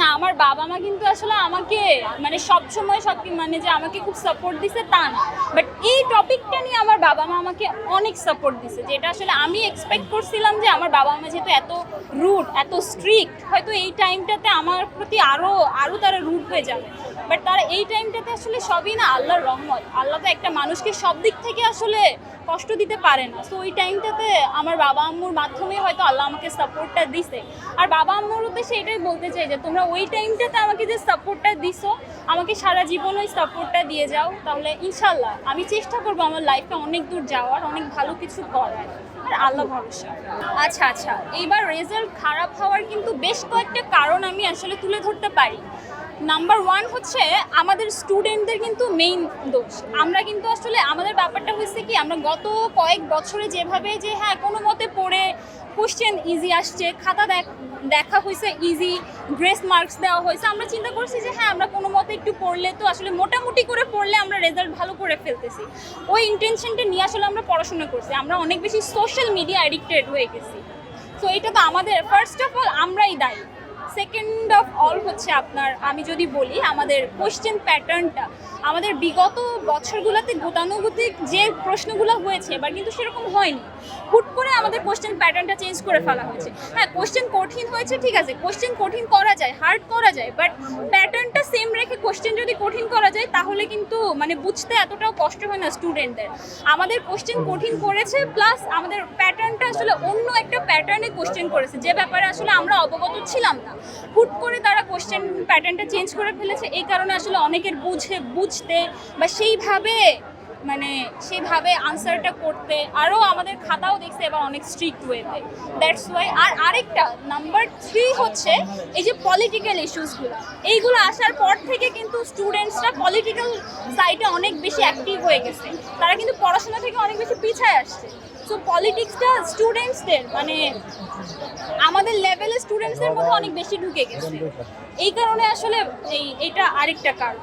না, আমার বাবা মা কিন্তু আসলে আমাকে মানে সবসময় সব মানে যে আমাকে খুব সাপোর্ট দিছে তা না। বাট এই টপিকটা নিয়ে আমার বাবা মা আমাকে অনেক সাপোর্ট দিছে, যেটা আসলে আমি এক্সপেক্ট করছিলাম যে আমার বাবা মা যেহেতু এত রুট এত স্ট্রিক্ট হয়তো এই টাইমটাতে আমার প্রতি আরও আরও তারা রুট হয়ে যাবে। বাট তারা এই টাইমটাতে আসলে সবই না আল্লাহর রহমত। আল্লাহ তো একটা মানুষকে সব দিক থেকে আসলে কষ্ট দিতে পারে না। সো ওই টাইমটাতে আমার বাবা আম্মুর মাধ্যমে হয়তো আল্লাহ আমাকে সাপোর্টটা দিছে। আর বাবা আম্মুর উদ্দেশ্যে এটাই বলতে চাই যে, তোমরা ওই টাইমটাতে আমাকে যে সাপোর্টটা দিছো, আমাকে সারা জীবন ওই সাপোর্টটা দিয়ে যাও। তাহলে ইনশাল্লাহ আমি চেষ্টা করব আমার লাইফে অনেক দূর যাওয়ার, অনেক ভালো কিছু করার। আর আল্লাহ ভরসা। আচ্ছা আচ্ছা এইবার রেজাল্ট খারাপ হওয়ার কিন্তু বেশ কয়েকটা কারণ আমি আসলে তুলে ধরতে পারি। নাম্বার ওয়ান হচ্ছে আমাদের স্টুডেন্টদের কিন্তু মেইন দোষ। আমরা কিন্তু আসলে আমাদের ব্যাপারটা হয়েছে কি, আমরা গত কয়েক বছরে যেভাবে যে হ্যাঁ কোনো মতে পড়ে কোশ্চেন ইজি আসছে, খাতা দেখ, দেখা হয়েছে ইজি গ্রেস মার্কস দেওয়া হয়েছে, আমরা চিন্তা করছি যে হ্যাঁ আমরা কোনো মতে একটু পড়লে তো আসলে মোটামুটি করে পড়লে আমরা রেজাল্ট ভালো করে ফেলতেছি। ওই ইন্টেনশনটা নিয়ে আসলে আমরা পড়াশোনা করছি, আমরা অনেক বেশি সোশ্যাল মিডিয়া অ্যাডিক্টেড হয়ে গেছি। তো এটা তো আমাদের ফার্স্ট অফ অল আমরাই দায়ী। সেকেন্ড অফ অল হচ্ছে আপনার, আমি যদি বলি, আমাদের কোশ্চেন প্যাটার্নটা আমাদের বিগত বছরগুলোতে গতানুগতিক যে প্রশ্নগুলো হয়েছে, এবার কিন্তু সেরকম হয়নি। হুট করে আমাদের কোশ্চেন প্যাটার্নটা চেঞ্জ করে ফেলা হয়েছে। হ্যাঁ কোশ্চেন কঠিন হয়েছে, ঠিক আছে কোশ্চেন কঠিন করা যায় হার্ড করা যায় বাট প্যাটার্নটা সেম রেখে কোশ্চেন যদি কঠিন করা যায়, তাহলে কিন্তু মানে বুঝতে এতটাও কষ্ট হয় না স্টুডেন্টদের আমাদের কোশ্চেন কঠিন করেছে প্লাস আমাদের প্যাটার্নটা আসলে অন্য প্যাটার্নে কোশ্চেন করেছে। যে ব্যাপারে আসলে আমরা অবগত ছিলাম না। হুট করে তারা কোশ্চেন প্যাটার্নটা চেঞ্জ করে ফেলেছে। এই কারণে আসলে অনেকের বুঝে, বুঝতে বা সেইভাবে মানে সেইভাবে আনসারটা করতে আরও আমাদের খাতাও দেখছে এবার অনেক স্ট্রিক্ট ওয়েতে দ্যাটস ওয়াই আর আরেকটা নাম্বার থ্রি হচ্ছে এই যে পলিটিক্যাল ইস্যুসগুলো এইগুলো আসার পর থেকে কিন্তু স্টুডেন্টসরা পলিটিক্যাল সাইডে অনেক বেশি অ্যাক্টিভ হয়ে গেছে। তারা কিন্তু পড়াশোনা থেকে অনেক বেশি পিছায় আসছে। সো পলিটিক্সটা স্টুডেন্টসদের মানে আমাদের লেভেলে স্টুডেন্টসদের মধ্যে অনেক বেশি ঢুকে গেছে। এই কারণে আসলে এই, এটা আরেকটা কারণ।